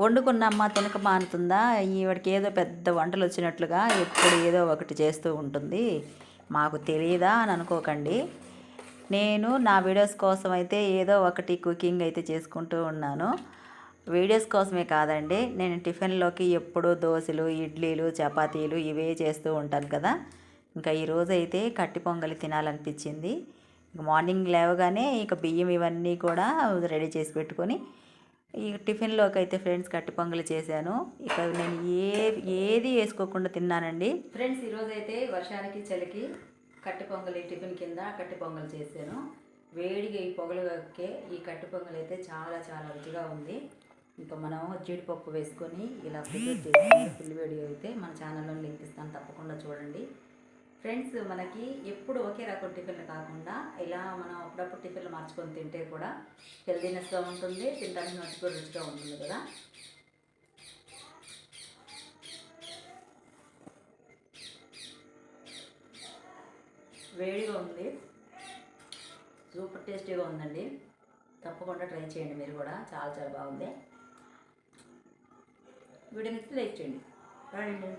వండుకున్నమ్మ తినక మానుతుందా? ఈవిడికి ఏదో పెద్ద వంటలు వచ్చినట్లుగా ఎప్పుడు ఏదో ఒకటి చేస్తూ ఉంటుంది. మాకు తెలియదా అని అనుకోకండి. నేను నా వీడియోస్ కోసం అయితే ఏదో ఒకటి కుకింగ్ అయితే చేసుకుంటూ ఉన్నాను. వీడియోస్ కోసమే కాదండి నేను టిఫిన్లోకి ఎప్పుడూ దోశలు ఇడ్లీలు చపాతీలు ఇవే చేస్తూ ఉంటాను కదా. ఇంకా ఈరోజు అయితే కట్టి పొంగలి తినాలనిపించింది. మార్నింగ్ లేవగానే ఇక బియ్యం ఇవన్నీ కూడా రెడీ చేసి పెట్టుకొని ఈ టిఫిన్లోకి అయితే ఫ్రెండ్స్ కట్టి పొంగలి చేశాను. ఇక నేను ఏ ఏది వేసుకోకుండా తిన్నానండి. ఫ్రెండ్స్ ఈరోజు అయితే వర్షానికి చలికి కట్టి పొంగలి టిఫిన్ కింద కట్టి పొంగలు చేశాను. వేడిగా ఈ పొగలుకే ఈ కట్టి పొంగల్ అయితే చాలా చాలా రుచిగా ఉంది. ఇంకా మనం జీడిపప్పు వేసుకొని ఇలా ప్రిపేర్ చేసుకుని ఫుల్ వీడియో అయితే మన ఛానల్లో లింక్ ఇస్తాను తప్పకుండా చూడండి. ఫ్రెండ్స్ మనకి ఎప్పుడు ఒకే రకం టిఫిన్లు కాకుండా ఇలా మనం అప్పుడప్పుడు టిఫిన్లు మార్చుకొని తింటే కూడా హెల్దీనెస్గా ఉంటుంది తినడానికి మంచిగా రుచిగా ఉంటుంది కదా. వేడిగా ఉంది. సూపర్ టేస్టీగా ఉందండి. తప్పకుండా ట్రై చేయండి మీరు కూడా. చాలా చాలా బాగుంది. వీడియో నచ్చితే లైక్ చేయండి. రాయండి